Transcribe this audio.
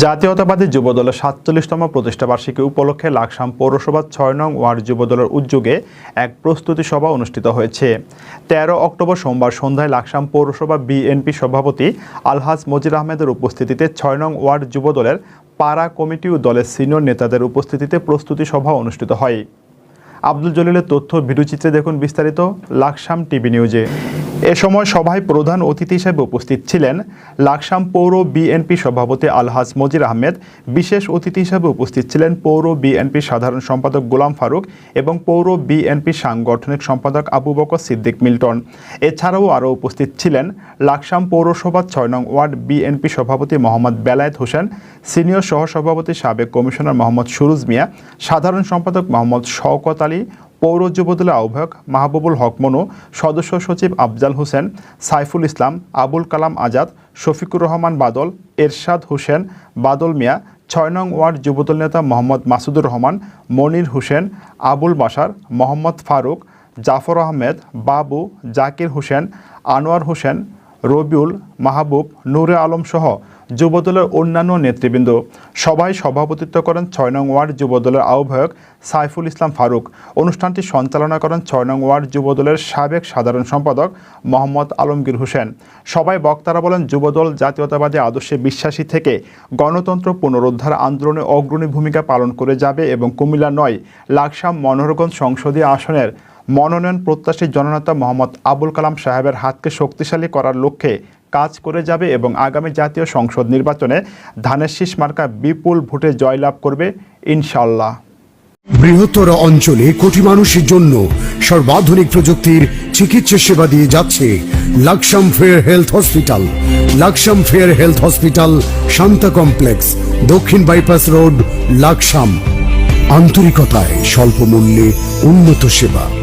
জাতীয়তাবাদী যুবদলের সাতচল্লিশতম প্রতিষ্ঠাবার্ষিকী উপলক্ষে লাকসাম পৌরসভার ছয় নং ওয়ার্ড যুবদলের উদ্যোগে এক প্রস্তুতি সভা অনুষ্ঠিত হয়েছে। তেরো অক্টোবর সোমবার সন্ধ্যায় লাকসাম পৌরসভা বিএনপি সভাপতি আলহাজ মজির আহমেদের উপস্থিতিতে ছয় নং ওয়ার্ড যুবদলের পাড়া কমিটি ও দলের সিনিয়র নেতাদের উপস্থিতিতে প্রস্তুতি সভা অনুষ্ঠিত হয়। আব্দুল জলিলের তথ্য, ভিডিওচিত্রে দেখুন বিস্তারিত, লাকসাম টিভি নিউজে। এ সময় সভায় প্রধান অতিথি হিসেবে উপস্থিত ছিলেন লাকসাম পৌর বিএনপি সভাপতি আলহাজ মজির আহমেদ। বিশেষ অতিথি হিসেবে উপস্থিত ছিলেন পৌর বিএনপি সাধারণ সম্পাদক গোলাম ফারুক এবং পৌর বিএনপি সাংগঠনিক সম্পাদক আবু বকর সিদ্দিক মিল্টন। এছাড়াও আরও উপস্থিত ছিলেন লাকসাম পৌরসভার ছয় নং ওয়ার্ড বিএনপি সভাপতি মোহাম্মদ বেলায়েত হোসেন, সিনিয়র সহসভাপতি সাবেক কমিশনার মোহাম্মদ সুরুজ মিয়া, সাধারণ সম্পাদক মোহাম্মদ শওকত আলী পৌর যুবদলের আহ্বায়ক মাহবুবুল হক মনু, সদস্য সচিব আফজাল হোসেন, সাইফুল ইসলাম, আবুল কালাম আজাদ, শফিকুর রহমান বাদল, এরশাদ হোসেন, বাদল মিয়া, ছয় নং ওয়ার্ড যুবদল নেতা মোহাম্মদ মাসুদুর রহমান, মনির হোসেন, আবুল বাসার মোহাম্মদ ফারুক, জাফর আহমেদ, বাবু, জাকির হোসেন, আনোয়ার হোসেন রবিউল, মাহবুব, নূরে আলম সহ যুবদলের অন্যান্য নেতৃবৃন্দ। সভায় সভাপতিত্ব করেন ছয় নং ওয়ার্ড যুবদলের আহ্বায়ক সাইফুল ইসলাম ফারুক। অনুষ্ঠানটি সঞ্চালনা করেন ছয় নং ওয়ার্ড যুবদলের সাবেক সাধারণ সম্পাদক মোহাম্মদ আলমগীর হোসেন। সবাই বক্তারা বলেন, যুবদল জাতীয়তাবাদী আদর্শে বিশ্বাসী থেকে গণতন্ত্র পুনরুদ্ধার আন্দোলনে অগ্রণী ভূমিকা পালন করে যাবে এবং কুমিল্লা নয়, লাকসাম মনোহরগঞ্জ সংসদীয় আসনের মনোনয়ন প্রত্যাশী জননেতা মোহাম্মদ আবুল কালাম সাহেবের হাতকে শক্তিশালী করার লক্ষ্যে কাজ করে যাবে এবং আগামী জাতীয় সংসদ নির্বাচনে ধানের শীষ মার্কা বিপুল ভোটে জয়লাভ করবে ইনশাল্লাহ বৃহত্তর অঞ্চলে কোটি মানুষের জন্য সর্বাধুনিক প্রযুক্তির চিকিৎসা সেবা দিয়ে যাচ্ছে Laksam fair health hospital. Laksam fair health hospital Shanta complex, দক্ষিণ বাইপাস রোড, লাকসাম। আন্তরিকতায় স্বল্প মূল্যে উন্নত সেবা।